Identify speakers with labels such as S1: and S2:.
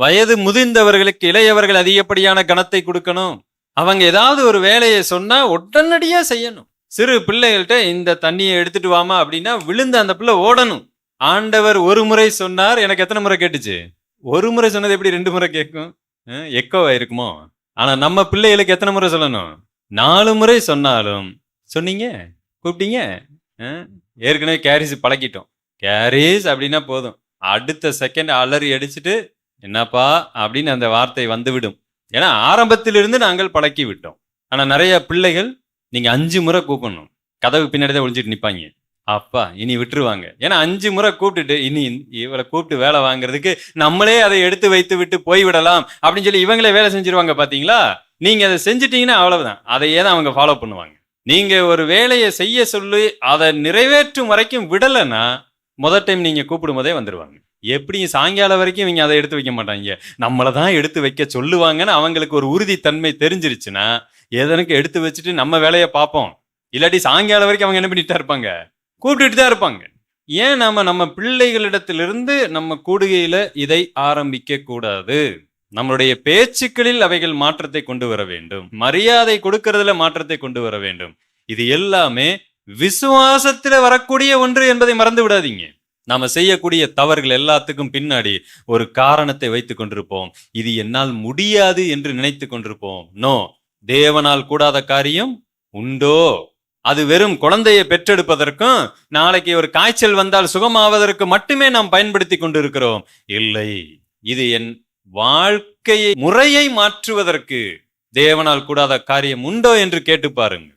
S1: வயது முதிர்ந்தவர்களுக்கு இளையவர்கள் அதிகப்படியான கணத்தை கொடுக்கணும். அவங்க ஏதாவது ஒரு வேலையை சொன்னா உடனடியா செய்யணும். சிறு பிள்ளைகள்கிட்ட இந்த தண்ணியை எடுத்துட்டு வாமா அப்படின்னா விழுந்து அந்த பிள்ளை ஓடணும். ஆண்டவர் ஒரு முறை சொன்னார். எனக்கு எத்தனை முறை கேட்டுச்சு? ஒரு முறை சொன்னது எப்படி ரெண்டு முறை கேட்கும்? எக்கோவா இருக்குமோ? ஆனா நம்ம பிள்ளைகளுக்கு எத்தனை முறை சொல்லணும்? நாலு முறை சொன்னாலும். சொன்னீங்க? கூப்பிட்டீங்க? ஏற்கனவே கேரிஸ் பழக்கிட்டோம். கேரிஸ் அப்படின்னா போதும். அடுத்த செகண்ட் அலறி அடிச்சுட்டு என்னப்பா அப்படின்னு அந்த வார்த்தை வந்துவிடும். ஏன்னா ஆரம்பத்திலிருந்து நாங்கள் பழக்கி விட்டோம் ஆனால் நிறைய பிள்ளைகள் நீங்கள் அஞ்சு முறை கூப்பிடணும். கதவு பின்னாடி தான் ஒழிஞ்சிட்டு நிற்பாங்க அப்பா இனி விட்டுருவாங்க. ஏன்னா அஞ்சு முறை கூப்பிட்டுட்டு இனி இவளை கூப்பிட்டு வேலை வாங்குறதுக்கு நம்மளே அதை எடுத்து வைத்து விட்டு போய்விடலாம் அப்படின்னு சொல்லி இவங்களே வேலை செஞ்சிருவாங்க பார்த்தீங்களா நீங்கள் அதை செஞ்சிட்டீங்கன்னா அவ்வளவுதான். அதையே தான் அவங்க ஃபாலோ பண்ணுவாங்க. நீங்கள் ஒரு வேலையை செய்ய சொல்லி அதை நிறைவேற்றும் வரைக்கும் விடலைன்னா முதல் டைம் நீங்கள் கூப்பிடும் போதே வந்துடுவாங்க எப்படி சாயங்காலம் வரைக்கும் இவங்க அதை எடுத்து வைக்க மாட்டாங்க. நம்மளை தான் எடுத்து வைக்க சொல்லுவாங்கன்னு அவங்களுக்கு ஒரு உறுதித்தன்மை தெரிஞ்சிருச்சுன்னா எதனுக்கு எடுத்து வச்சுட்டு நம்ம வேலையை பார்ப்போம். இல்லாட்டி சாயங்காலம் வரைக்கும் அவங்க என்ன பண்ணிட்டு தான் இருப்பாங்க? கூப்பிட்டுட்டு தான் இருப்பாங்க. ஏன் நம்ம நம்ம பிள்ளைகளிடத்திலிருந்து நம்ம கூடுகையில இதை ஆரம்பிக்க கூடாது? நம்மளுடைய பேச்சுக்களில் அவைகள் மாற்றத்தை கொண்டு வர வேண்டும். மரியாதை கொடுக்கறதுல மாற்றத்தை கொண்டு வர வேண்டும். இது எல்லாமே விசுவாசத்துல வரக்கூடிய ஒன்று என்பதை மறந்து விடாதீங்க. நாம் செய்யக்கூடிய தவறுகள் எல்லாத்துக்கும் பின்னாடி ஒரு காரணத்தை வைத்து கொண்டிருப்போம். இது என்னால் முடியாது என்று நினைத்து கொண்டிருப்போம். நோ தேவனால் கூடாத காரியம் உண்டோ? அது வெறும் குழந்தையை பெற்றெடுப்பதற்கும் நாளைக்கு ஒரு காய்ச்சல் வந்தால் சுகமாவதற்கு மட்டுமே நாம் பயன்படுத்தி கொண்டிருக்கிறோம். இல்லை இது என் வாழ்க்கையை முறையை மாற்றுவதற்கு தேவனால் கூடாத காரியம் உண்டோ என்று கேட்டு பாருங்க